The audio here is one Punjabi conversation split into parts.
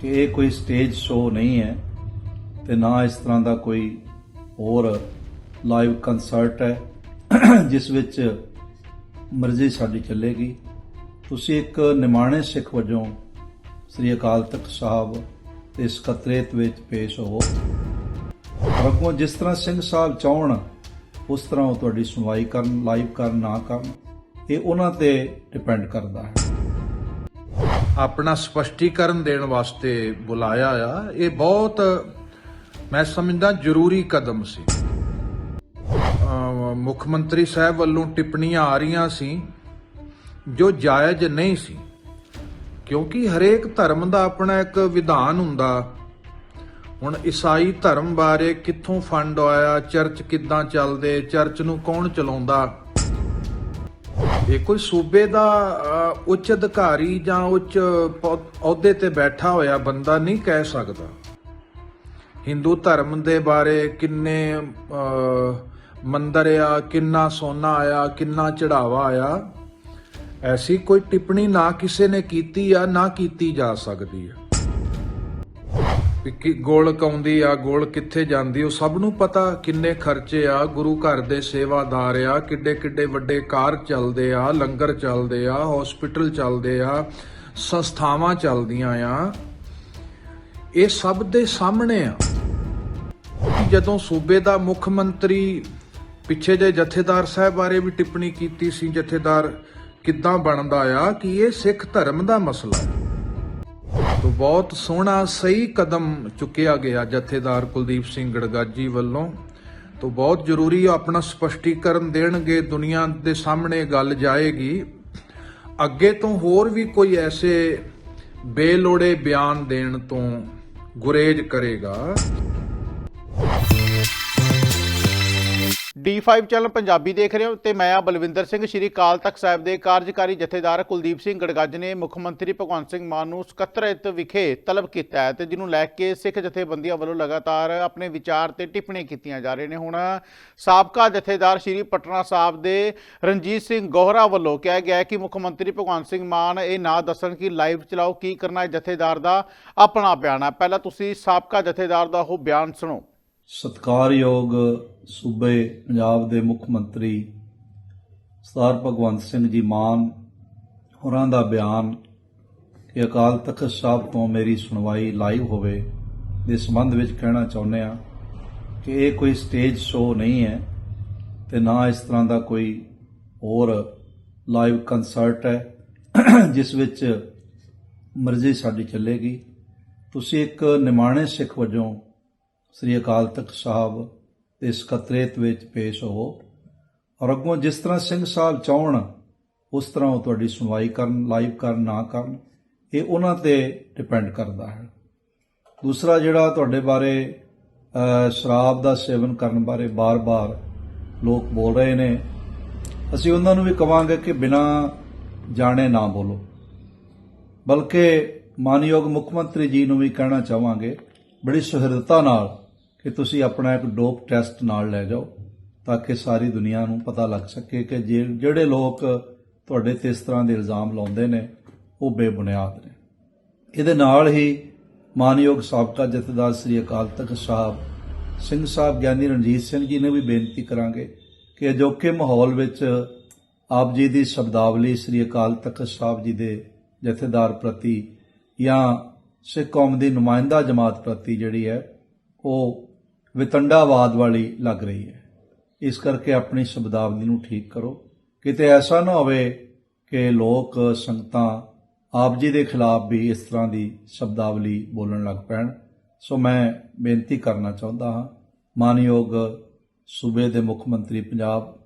ਕਿ ਇਹ ਕੋਈ ਸਟੇਜ ਸ਼ੋਅ ਨਹੀਂ ਹੈ ਤੇ ਨਾ ਇਸ ਤਰ੍ਹਾਂ ਦਾ ਕੋਈ ਹੋਰ ਲਾਈਵ ਕਨਸਰਟ ਹੈ, ਜਿਸ ਵਿੱਚ ਮਰਜ਼ੀ ਸਾਡੀ ਚੱਲੇਗੀ। ਤੁਸੀਂ ਇੱਕ ਨਿਮਾਣੇ ਸਿੱਖ ਵਜੋਂ ਸ੍ਰੀ ਅਕਾਲ ਤਖਤ ਸਾਹਿਬ ਤੇ ਇਸ ਕਤਰੇਤ ਵਿੱਚ ਪੇਸ਼ ਹੋਵੋ। ਔਰ ਅੱਗੋਂ ਜਿਸ ਤਰ੍ਹਾਂ ਸਿੰਘ ਸਾਹਿਬ ਚਾਹਣ, ਉਸ ਤਰ੍ਹਾਂ ਉਹ ਤੁਹਾਡੀ ਸੁਣਵਾਈ ਕਰਨ ਲਾਈਵ ਕਰਨ ਨਾ ਕਰਨ। ਇਹ ਉਹਨਾਂ ਤੇ ਡਿਪੈਂਡ ਕਰਦਾ ਹੈ। ਆਪਣਾ ਸਪਸ਼ਟੀਕਰਨ ਦੇਣ ਵਾਸਤੇ ਬੁਲਾਇਆ ਆ। ਇਹ ਬਹੁਤ ਮੈਂ ਸਮਝਦਾ ਜ਼ਰੂਰੀ ਕਦਮ ਸੀ। ਮੁੱਖ ਮੰਤਰੀ ਸਾਹਿਬ ਵੱਲੋਂ ਟਿੱਪਣੀਆਂ ਆ ਰਹੀਆਂ ਸੀ, ਜੋ ਜਾਇਜ਼ ਨਹੀਂ ਸੀ। ਕਿਉਂਕਿ ਹਰੇਕ ਧਰਮ ਦਾ ਆਪਣਾ ਇੱਕ ਵਿਧਾਨ ਹੁੰਦਾ। ਹੁਣ ਈਸਾਈ ਧਰਮ ਬਾਰੇ ਕਿੱਥੋਂ ਫੰਡ ਆਇਆ, ਚਰਚ ਕਿੱਦਾਂ ਚੱਲਦੇ, ਚਰਚ ਨੂੰ ਕੌਣ ਚਲਾਉਂਦਾ? ਇਹ ਕੋਈ ਸੂਬੇ ਦਾ ਉੱਚ ਅਧਿਕਾਰੀ ਜਾਂ ਉੱਚ ਪੌ- ਅਹੁਦੇ ਤੇ ਬੈਠਾ ਹੋਇਆ ਬੰਦਾ ਨਹੀਂ ਕਹਿ ਸਕਦਾ। ਹਿੰਦੂ ਧਰਮ ਦੇ ਬਾਰੇ ਕਿੰਨੇ ਮੰਦਰ ਆ, ਕਿੰਨਾ ਸੋਨਾ ਆਇਆ, ਕਿੰਨਾ ਚੜਾਵਾ ਆਇਆ, ਐਸੀ ਕੋਈ ਟਿੱਪਣੀ ਨਾ ਕਿਸੇ ਨੇ ਕੀਤੀ ਆ, ਨਾ ਕੀਤੀ ਜਾ ਸਕਦੀ ਆ। ਕਿ ਗੋਲਕ ਆਉਂਦੀ ਆ, ਗੋਲ ਕਿੱਥੇ ਜਾਂਦੀ, ਉਹ ਸਭ ਨੂੰ ਪਤਾ ਕਿੰਨੇ ਖਰਚੇ ਆ, ਗੁਰੂ ਘਰ ਦੇ ਸੇਵਾਦਾਰ ਆ, ਕਿੱਡੇ ਕਿੱਡੇ ਵੱਡੇ ਕਾਰ ਚੱਲਦੇ ਆ, ਲੰਗਰ ਚੱਲਦੇ ਆ ਹਸਪੀਟਲ ਚੱਲਦੇ ਆ, ਸੰਸਥਾਵਾਂ ਚੱਲਦੀਆਂ ਆ। ਇਹ ਸਭ ਦੇ ਸਾਹਮਣੇ ਆ। ਜਦੋਂ ਸੂਬੇ ਦਾ ਮੁੱਖ ਮੰਤਰੀ ਪਿੱਛੇ ਜੇ ਜਥੇਦਾਰ ਸਾਹਿਬ ਬਾਰੇ ਵੀ ਟਿੱਪਣੀ ਕੀਤੀ ਸੀ, ਜਥੇਦਾਰ ਕਿੱਦਾਂ ਬਣਦਾ ਆ, ਕਿ ਇਹ ਸਿੱਖ ਧਰਮ ਦਾ ਮਸਲਾ ਹੈ। ਤੋਂ ਬਹੁਤ ਸੋਹਣਾ ਸਹੀ ਕਦਮ ਚੁੱਕਿਆ ਗਿਆ ਜਥੇਦਾਰ ਕੁਲਦੀਪ ਸਿੰਘ ਗੜਗਾਜੀ ਵੱਲੋਂ। ਤੋਂ ਬਹੁਤ ਜ਼ਰੂਰੀ ਆਪਣਾ ਸਪਸ਼ਟੀਕਰਨ ਦੇਣਗੇ, ਦੁਨੀਆ ਦੇ ਸਾਹਮਣੇ ਗੱਲ ਜਾਏਗੀ। ਅੱਗੇ ਤੋਂ ਹੋਰ ਵੀ ਕੋਈ ਐਸੇ ਬੇਲੋੜੇ ਬਿਆਨ ਦੇਣ ਤੋਂ ਗੁਰੇਜ ਕਰੇਗਾ। D5 ਚੈਨਲ ਪੰਜਾਬੀ ਦੇਖ ਰਹੇ ਹੋ ਤੇ ਮੈਂ ਆ ਬਲਵਿੰਦਰ ਸਿੰਘ, ਸ਼੍ਰੀ ਕਾਲ ਤਖਤ ਸਾਹਿਬ ਦੇ ਕਾਰਜਕਾਰੀ ਜਥੇਦਾਰ ਕੁਲਦੀਪ ਸਿੰਘ ਗੜਗੱਜ ਨੇ ਮੁੱਖ ਮੰਤਰੀ ਭਗਵੰਤ ਸਿੰਘ ਮਾਨ ਨੂੰ ਸਕੱਤਰਤ ਵਿਖੇ ਤਲਬ ਕੀਤਾ ਹੈ ਤੇ ਜਿਹਨੂੰ ਲੈ ਕੇ ਸਿੱਖ ਜਥੇਬੰਦੀਆਂ ਵੱਲੋਂ ਲਗਾਤਾਰ ਆਪਣੇ ਵਿਚਾਰ ਤੇ ਟਿੱਪਣੀਆਂ ਕੀਤੀਆਂ ਜਾ ਰਹੇ ਨੇ। ਹੁਣ ਸਾਬਕਾ ਜਥੇਦਾਰ ਸ਼੍ਰੀ ਪਟਨਾ ਸਾਹਿਬ ਦੇ ਰਣਜੀਤ ਸਿੰਘ ਗੋਹਰਾ ਵੱਲੋਂ ਕਿਹਾ ਗਿਆ ਕਿ ਮੁੱਖ ਮੰਤਰੀ ਭਗਵੰਤ ਸਿੰਘ ਮਾਨ ਇਹ ਨਾ ਦੱਸਣ ਕਿ ਲਾਈਵ ਚਲਾਓ, ਕੀ ਕਰਨਾ ਹੈ ਜਥੇਦਾਰ ਦਾ ਆਪਣਾ ਬਿਆਨ ਹੈ। ਪਹਿਲਾਂ ਤੁਸੀਂ ਸਾਬਕਾ ਜਥੇਦਾਰ ਦਾ ਉਹ ਬਿਆਨ ਸੁਣੋ। ਸਤਿਕਾਰਯੋਗ ਸੂਬੇ ਪੰਜਾਬ ਦੇ ਮੁੱਖ ਮੰਤਰੀ ਸਰਦਾਰ ਭਗਵੰਤ ਸਿੰਘ ਜੀ ਮਾਨ ਹੋਰਾਂ ਦਾ ਬਿਆਨ ਕਿ ਅਕਾਲ ਤਖਤ ਸਾਹਿਬ ਤੋਂ ਮੇਰੀ ਸੁਣਵਾਈ ਲਾਈਵ ਹੋਵੇ ਦੇ ਸੰਬੰਧ ਵਿੱਚ ਕਹਿਣਾ ਚਾਹੁੰਦੇ ਆ ਕਿ ਇਹ ਕੋਈ ਸਟੇਜ ਸ਼ੋਅ ਨਹੀਂ ਹੈ ਤੇ ਨਾ ਇਸ ਤਰ੍ਹਾਂ ਦਾ ਕੋਈ ਹੋਰ ਲਾਈਵ ਕਨਸਰਟ ਹੈ, ਜਿਸ ਵਿੱਚ ਮਰਜ਼ੀ ਸਾਡੀ ਚੱਲੇਗੀ। ਤੁਸੀਂ ਇੱਕ ਨਿਮਾਣੇ ਸਿੱਖ ਵਜੋਂ ਸ੍ਰੀ ਅਕਾਲ ਤਖਤ ਸਾਹਿਬ ਦੇ ਇਸ ਕਤਰੇਤ ਵਿੱਚ ਪੇਸ਼ ਹੋਵੋ। ਔਰ ਅੱਗੋਂ ਜਿਸ ਤਰ੍ਹਾਂ ਸਿੰਘ ਸਾਹਿਬ ਚਾਹਣ, ਉਸ ਤਰ੍ਹਾਂ ਉਹ ਤੁਹਾਡੀ ਸੁਣਵਾਈ ਕਰਨ, ਲਾਈਵ ਕਰਨ, ਨਾ ਕਰਨ, ਇਹ ਉਹਨਾਂ ਤੇ ਡਿਪੈਂਡ ਕਰਦਾ ਹੈ। ਦੂਸਰਾ ਜਿਹੜਾ ਤੁਹਾਡੇ ਬਾਰੇ ਸ਼ਰਾਬ ਦਾ ਸੇਵਨ ਕਰਨ ਬਾਰੇ ਬਾਰ-ਬਾਰ ਲੋਕ ਬੋਲ ਰਹੇ ਨੇ, ਅਸੀਂ ਉਹਨਾਂ ਨੂੰ ਵੀ ਕਵਾਂਗੇ ਕਿ ਬਿਨਾਂ ਜਾਣੇ ਨਾ ਬੋਲੋ। ਬਲਕਿ ਮਾਨਯੋਗ ਮੁੱਖ ਮੰਤਰੀ ਜੀ ਨੂੰ ਵੀ ਕਹਿਣਾ ਚਾਹਾਂਗੇ ਬੜੀ ਸੁਹਿਰਦਤਾ ਨਾਲ ਕਿ ਤੁਸੀਂ ਆਪਣਾ ਇੱਕ ਡੋਪ ਟੈਸਟ ਨਾਲ ਲੈ ਜਾਓ, ਤਾਂ ਕਿ ਸਾਰੀ ਦੁਨੀਆ ਨੂੰ ਪਤਾ ਲੱਗ ਸਕੇ ਕਿ ਜੇ- ਜਿਹੜੇ ਲੋਕ ਤੁਹਾਡੇ ਤੇ ਇਸ ਤਰ੍ਹਾਂ ਦੇ ਇਲਜ਼ਾਮ ਲਾਉਂਦੇ ਨੇ, ਉਹ ਬੇਬੁਨਿਆਦ ਨੇ। ਇਹਦੇ ਨਾਲ ਹੀ ਮਾਨਯੋਗ ਸਾਬਕਾ ਜਥੇਦਾਰ ਸ੍ਰੀ ਅਕਾਲ ਤਖਤ ਸਾਹਿਬ, ਸਿੰਘ ਸਾਹਿਬ ਗਿਆਨੀ ਰਣਜੀਤ ਸਿੰਘ ਜੀ ਨੇ ਵੀ ਬੇਨਤੀ ਕਰਾਂਗੇ ਕਿ ਅਜੋਕੇ ਮਾਹੌਲ ਵਿੱਚ ਆਪ ਜੀ ਦੀ ਸ਼ਬਦਾਵਲੀ ਸ੍ਰੀ ਅਕਾਲ ਤਖਤ ਸਾਹਿਬ ਜੀ ਦੇ ਜਥੇਦਾਰ ਪ੍ਰਤੀ ਜਾਂ ਸਿੱਖ ਕੌਮ ਦੀ ਨੁਮਾਇੰਦਾ ਜਮਾਤ ਪ੍ਰਤੀ ਜਿਹੜੀ ਹੈ, ਉਹ ਵਿਤੰਡਾਵਾਦ ਵਾਲੀ ਲੱਗ ਰਹੀ ਹੈ। ਇਸ ਕਰਕੇ ਆਪਣੀ ਸ਼ਬਦਾਵਲੀ ਨੂੰ ਠੀਕ ਕਰੋ। ਕਿਤੇ ਐਸਾ ਨਾ ਹੋਵੇ ਕਿ ਲੋਕ ਸੰਗਤਾਂ ਆਪ ਜੀ ਦੇ ਖਿਲਾਫ ਵੀ ਇਸ ਤਰ੍ਹਾਂ ਦੀ ਸ਼ਬਦਾਵਲੀ ਬੋਲਣ ਲੱਗ ਪੈਣ। ਸੋ ਮੈਂ ਬੇਨਤੀ ਕਰਨਾ ਚਾਹੁੰਦਾ ਹਾਂ, ਮਾਨਯੋਗ ਸੂਬੇ ਦੇ ਮੁੱਖ ਮੰਤਰੀ ਪੰਜਾਬ,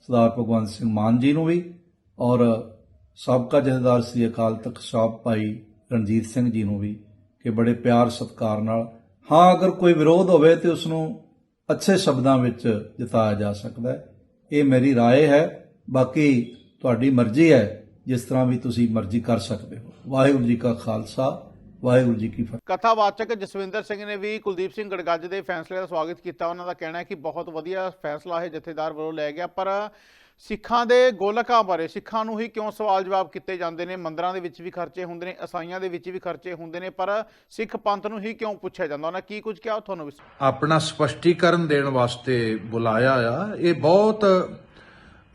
ਸਰਦਾਰ ਭਗਵੰਤ ਸਿੰਘ ਮਾਨ ਜੀ ਨੂੰ ਵੀ ਔਰ ਸਾਬਕਾ ਜਥੇਦਾਰ ਸ੍ਰੀ ਅਕਾਲ ਤਖਤ ਸਾਹਿਬ ਭਾਈ ਰਣਜੀਤ ਸਿੰਘ ਜੀ ਨੂੰ ਵੀ ਕਿ ਬੜੇ ਪਿਆਰ ਸਤਿਕਾਰ ਨਾਲ ਹਾਂ ਅਗਰ ਕੋਈ ਵਿਰੋਧ ਹੋਵੇ ਤੇ ਉਸ ਨੂੰ ਅੱਛੇ ਸ਼ਬਦਾਂ ਵਿੱਚ ਜਤਾਇਆ ਜਾ ਸਕਦਾ ਹੈ ਇਹ ਮੇਰੀ رائے ਹੈ ਬਾਕੀ ਤੁਹਾਡੀ ਮਰਜ਼ੀ ਹੈ ਜਿਸ ਤਰ੍ਹਾਂ ਵੀ ਤੁਸੀਂ ਮਰਜ਼ੀ ਕਰ ਸਕਦੇ ਹੋ ਵਾਹਿਗੁਰੂ ਜੀ ਕਾ ਖਾਲਸਾ ਵਾਹਿਗੁਰੂ ਜੀ ਕੀ ਫਤਿਹ ਕਥਾਵਾਚਕ ਜਸਵਿੰਦਰ ਸਿੰਘ ਨੇ ਵੀ ਕੁਲਦੀਪ ਸਿੰਘ ਗੜਗੱਜ ਦੇ ਫੈਸਲੇ ਦਾ ਸਵਾਗਤ ਕੀਤਾ ਉਹਨਾਂ ਦਾ ਕਹਿਣਾ ਹੈ ਕਿ ਬਹੁਤ ਵਧੀਆ ਫੈਸਲਾ ਹੈ ਜਥੇਦਾਰ ਵੱਲੋਂ ਲਿਆ ਗਿਆ ਪਰ ਸਿੱਖਾਂ ਦੇ ਗੋਲਕਾਂ ਬਾਰੇ, ਸਿੱਖਾਂ ਨੂੰ ਹੀ ਕਿਉਂ ਸਵਾਲ ਜਵਾਬ ਕੀਤੇ ਜਾਂਦੇ ਨੇ? ਮੰਦਰਾਂ ਦੇ ਵਿੱਚ ਵੀ ਖਰਚੇ ਹੁੰਦੇ ਨੇ ਈਸਾਈਆਂ ਦੇ ਵਿੱਚ ਵੀ ਖਰਚੇ ਹੁੰਦੇ ਨੇ, ਪਰ ਸਿੱਖ ਪੰਥ ਨੂੰ ਹੀ ਕਿਉਂ ਪੁੱਛਿਆ ਜਾਂਦਾ? ਉਹਨਾਂ ਕੀ ਕੁਝ ਕਿਹਾ ਤੁਹਾਨੂੰ ਆਪਣਾ ਸਪਸ਼ਟੀਕਰਨ ਦੇਣ ਵਾਸਤੇ ਬੁਲਾਇਆ ਆ। ਇਹ ਬਹੁਤ,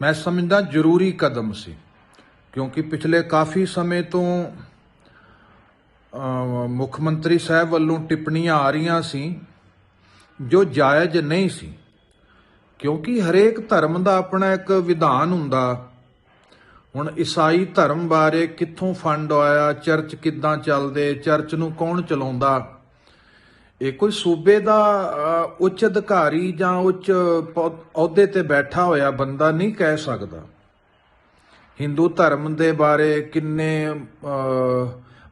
ਮੈਂ ਸਮਝਦਾ ਜ਼ਰੂਰੀ ਕਦਮ ਸੀ, ਕਿਉਂਕਿ ਪਿਛਲੇ ਕਾਫੀ ਸਮੇਂ ਤੋਂ ਮੁੱਖ ਮੰਤਰੀ ਸਾਹਿਬ ਵੱਲੋਂ ਟਿੱਪਣੀਆਂ ਆ ਰਹੀਆਂ ਸੀ, ਜੋ ਜਾਇਜ਼ ਨਹੀਂ ਸੀ। ਕਿਉਂਕਿ ਹਰੇਕ ਧਰਮ ਦਾ ਆਪਣਾ ਇੱਕ ਵਿਧਾਨ ਹੁੰਦਾ। ਹੁਣ ਈਸਾਈ ਧਰਮ ਬਾਰੇ ਕਿੱਥੋਂ ਫੰਡ ਆਇਆ, ਚਰਚ ਕਿੱਦਾਂ ਚੱਲਦੇ, ਚਰਚ ਨੂੰ ਕੌਣ ਚਲਾਉਂਦਾ? ਇਹ ਕੋਈ ਸੂਬੇ ਦਾ ਉੱਚ ਅਧਿਕਾਰੀ ਜਾਂ ਉੱਚ ਪੌ- ਅਹੁਦੇ ਤੇ ਬੈਠਾ ਹੋਇਆ ਬੰਦਾ ਨਹੀਂ ਕਹਿ ਸਕਦਾ। ਹਿੰਦੂ ਧਰਮ ਦੇ ਬਾਰੇ ਕਿੰਨੇ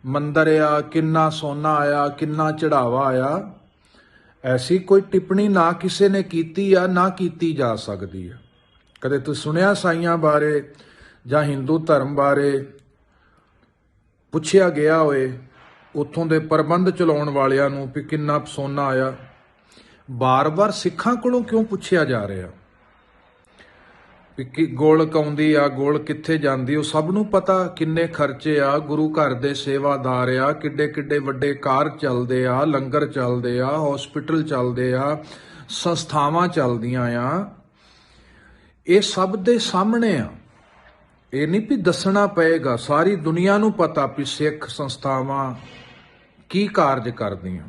ਮੰਦਰ ਆ, ਕਿੰਨਾ ਸੋਨਾ ਆਇਆ, ਕਿੰਨਾ ਚੜਾਵਾ ਆਇਆ ਐਸੀ ਕੋਈ ਟਿੱਪਣੀ ਨਾ ਕਿਸੇ ਨੇ ਕੀਤੀ ਆ, ਨਾ ਕੀਤੀ ਜਾ ਸਕਦੀ ਆ। ਕਦੇ ਤੁਸੀਂ ਸੁਣਿਆ ਸਾਈਆਂ ਬਾਰੇ ਜਾਂ ਹਿੰਦੂ ਧਰਮ ਬਾਰੇ ਪੁੱਛਿਆ ਗਿਆ ਹੋਏ, ਉੱਥੋਂ ਦੇ ਪ੍ਰਬੰਧ ਚਲਾਉਣ ਵਾਲਿਆਂ ਨੂੰ ਵੀ ਕਿੰਨਾ ਸੋਨਾ ਆਇਆ। ਬਾਰ-ਬਾਰ ਸਿੱਖਾਂ ਕੋਲੋਂ ਕਿਉਂ ਪੁੱਛਿਆ ਜਾ ਰਿਹਾ? ਕਿ ਗੋਲਕ ਆਉਂਦੀ ਆ, ਗੋਲ ਕਿੱਥੇ ਜਾਂਦੀ, ਉਹ ਸਭ ਨੂੰ ਪਤਾ ਕਿੰਨੇ ਖਰਚੇ ਆ, ਗੁਰੂ ਘਰ ਦੇ ਸੇਵਾਦਾਰ ਆ, ਕਿੱਡੇ ਕਿੱਡੇ ਵੱਡੇ ਕਾਰ ਚੱਲਦੇ ਆ, ਲੰਗਰ ਚੱਲਦੇ ਆ ਹਸਪੀਟਲ ਚੱਲਦੇ ਆ, ਸੰਸਥਾਵਾਂ ਚੱਲਦੀਆਂ ਆ। ਇਹ ਸਭ ਦੇ ਸਾਹਮਣੇ ਆ। ਇਹ ਨਹੀਂ ਵੀ ਦੱਸਣਾ ਪਏਗਾ, ਸਾਰੀ ਦੁਨੀਆ ਨੂੰ ਪਤਾ ਵੀ ਸਿੱਖ ਸੰਸਥਾਵਾਂ ਕੀ ਕਾਰਜ ਕਰਦੀਆਂ।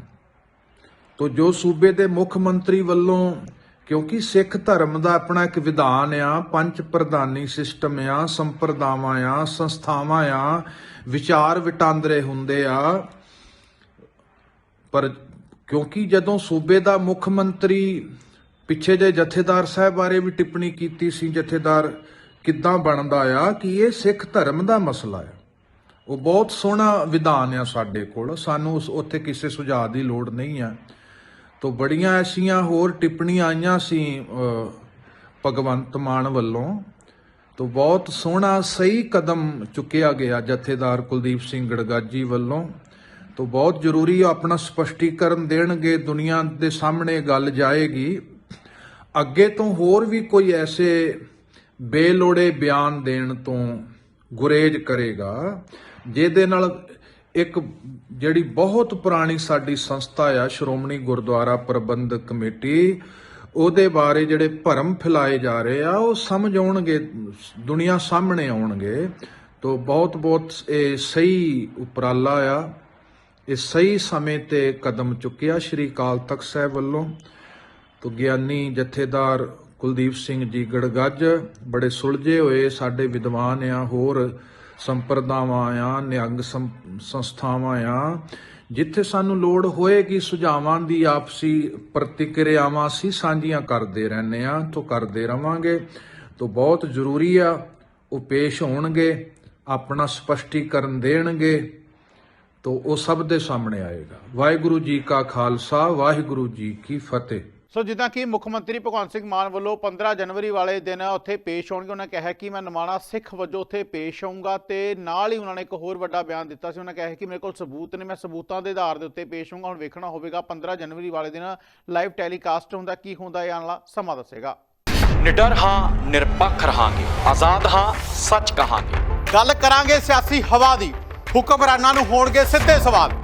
ਤੋ ਜੋ ਸੂਬੇ ਦੇ ਮੁੱਖ ਮੰਤਰੀ ਵੱਲੋਂ ਕਿਉਂਕਿ ਸਿੱਖ ਧਰਮ ਦਾ ਆਪਣਾ ਇੱਕ ਵਿਧਾਨ ਆ, ਪੰਜ ਪ੍ਰਧਾਨੀ ਸਿਸਟਮ ਆ, ਸੰਪਰਦਾਵਾਂ ਆ, ਸੰਸਥਾਵਾਂ ਆ, ਵਿਚਾਰ ਵਟਾਂਦਰੇ ਹੁੰਦੇ ਆ। ਪਰ ਕਿਉਂਕਿ ਜਦੋਂ ਸੂਬੇ ਦਾ ਮੁੱਖ ਮੰਤਰੀ ਪਿੱਛੇ ਜੇ ਜਥੇਦਾਰ ਸਾਹਿਬ ਬਾਰੇ ਵੀ ਟਿੱਪਣੀ ਕੀਤੀ ਸੀ, ਜਥੇਦਾਰ ਕਿੱਦਾਂ ਬਣਦਾ ਆ ਕਿ ਇਹ ਸਿੱਖ ਧਰਮ ਦਾ ਮਸਲਾ ਆ। ਉਹ ਬਹੁਤ ਸੋਹਣਾ ਵਿਧਾਨ ਆ ਸਾਡੇ ਕੋਲ, ਸਾਨੂੰ ਉਸ ਉੱਥੇ ਕਿਸੇ ਸੁਝਾਅ ਦੀ ਲੋੜ ਨਹੀਂ ਆ। ਤੋ ਬੜੀਆਂ ਐਸੀਆਂ ਹੋਰ ਟਿੱਪਣੀਆਂ ਆਈਆਂ ਸੀ ਭਗਵੰਤ ਮਾਨ ਵੱਲੋਂ, ਤੋ ਬਹੁਤ ਸੋਹਣਾ ਸਹੀ ਕਦਮ ਚੁੱਕਿਆ ਗਿਆ ਜਥੇਦਾਰ ਕੁਲਦੀਪ ਸਿੰਘ ਗੜਗਾਜੀ ਵੱਲੋਂ, ਤੋ ਬਹੁਤ ਜ਼ਰੂਰੀ ਆਪਣਾ ਸਪਸ਼ਟੀਕਰਨ ਦੇਣਗੇ, ਦੁਨੀਆ ਦੇ ਸਾਹਮਣੇ ਗੱਲ ਜਾਏਗੀ। ਅੱਗੇ ਤੋਂ ਹੋਰ ਵੀ ਕੋਈ ਐਸੇ ਬੇਲੋੜੇ ਬਿਆਨ ਦੇਣ ਤੋਂ ਗੁਰੇਜ ਕਰੇਗਾ, ਜਿਹਦੇ ਨਾਲ ਇੱਕ ਜਿਹੜੀ ਬਹੁਤ ਪੁਰਾਣੀ ਸਾਡੀ ਸੰਸਥਾ ਆ, ਸ਼੍ਰੋਮਣੀ ਗੁਰਦੁਆਰਾ ਪ੍ਰਬੰਧਕ ਕਮੇਟੀ, ਉਹਦੇ ਬਾਰੇ ਜਿਹੜੇ ਭਰਮ ਫੈਲਾਏ ਜਾ ਰਹੇ ਆ, ਉਹ ਸਮਝ ਆਉਣਗੇ, ਦੁਨੀਆ ਸਾਹਮਣੇ ਆਉਣਗੇ। ਤੋਂ ਬਹੁਤ ਬਹੁਤ ਇਹ ਸਹੀ ਉਪਰਾਲਾ ਆ। ਇਹ ਸਹੀ ਸਮੇਂ ਤੇ ਕਦਮ ਚੁੱਕਿਆ ਸ਼੍ਰੀ ਅਕਾਲ ਤਖਤ ਸਾਹਿਬ ਵੱਲੋਂ। ਤੋ ਗਿਆਨੀ ਜਥੇਦਾਰ ਕੁਲਦੀਪ ਸਿੰਘ ਜੀ ਗੜਗੱਜ ਬੜੇ ਸੁਲਝੇ ਹੋਏ, ਸਾਡੇ ਵਿਦਵਾਨ ਆ, ਹੋਰ ਸੰਪਰਦਾਵਾਂ ਆ, ਨਿਹੰਗ ਸੰਸਥਾਵਾਂ ਆ। ਜਿੱਥੇ ਸਾਨੂੰ ਲੋੜ ਹੋਏਗੀ ਸੁਝਾਵਾਂ ਦੀ ਆਪਸੀ ਪ੍ਰਤੀਕਿਰਿਆਵਾਂ ਅਸੀਂ ਸਾਂਝੀਆਂ ਕਰਦੇ ਰਹਿੰਦੇ ਆ, ਤੋਂ ਕਰਦੇ ਰਵਾਂਗੇ। ਤੋਂ ਬਹੁਤ ਜ਼ਰੂਰੀ ਆ, ਉਹ ਪੇਸ਼ ਹੋਣਗੇ, ਆਪਣਾ ਸਪਸ਼ਟੀਕਰਨ ਦੇਣਗੇ, ਤੋਂ ਉਹ ਸਭ ਦੇ ਸਾਹਮਣੇ ਆਏਗਾ। ਵਾਹਿਗੁਰੂ ਜੀ ਕਾ ਖਾਲਸਾ, ਵਾਹਿਗੁਰੂ ਜੀ ਕੀ ਫਤਿਹ। ਸੋ ਜਿੱਦਾਂ ਕਿ ਮੁੱਖ ਮੰਤਰੀ ਭਗਵੰਤ ਸਿੰਘ ਮਾਨ ਵੱਲੋਂ 15 ਜਨਵਰੀ ਵਾਲੇ ਦਿਨ ਉੱਥੇ ਪੇਸ਼ ਹੋਣਗੇ। ਉਹਨਾਂ ਕਿਹਾ ਕਿ ਮੈਂ ਨਿਮਾਣਾ ਸਿੱਖ ਵਜੋਂ ਉੱਥੇ ਪੇਸ਼ ਹੋਊਂਗਾ ਤੇ ਨਾਲ ਹੀ ਉਹਨਾਂ ਨੇ ਇੱਕ ਹੋਰ ਵੱਡਾ ਬਿਆਨ ਦਿੱਤਾ ਸੀ। ਉਹਨਾਂ ਕਿਹਾ ਕਿ ਮੇਰੇ ਕੋਲ ਸਬੂਤ ਨੇ ਮੈਂ ਸਬੂਤਾਂ ਦੇ ਆਧਾਰ ਦੇ ਉੱਤੇ ਪੇਸ਼ ਹੋਊਂਗਾ। ਹੁਣ ਵੇਖਣਾ ਹੋਵੇਗਾ 15 ਜਨਵਰੀ ਵਾਲੇ ਦਿਨ ਲਾਈਵ ਟੈਲੀਕਾਸਟ ਹੁੰਦਾ ਕੀ ਹੁੰਦਾ ਇਹ ਆਉਣ ਵਾਲਾ ਸਮਾਂ ਦੱਸੇਗਾ। ਨਿਡਰ ਹਾਂ ਨਿਰਪੱਖ ਰਹਾਂਗੇ। ਆਜ਼ਾਦ ਹਾਂ ਸੱਚ ਕਹਾਂਗੇ। ਗੱਲ ਕਰਾਂਗੇ ਸਿਆਸੀ ਹਵਾ ਦੀ। ਹੁਕਮਰਾਨਾਂ ਨੂੰ ਹੋਣਗੇ ਸਿੱਧੇ ਸਵਾਲ।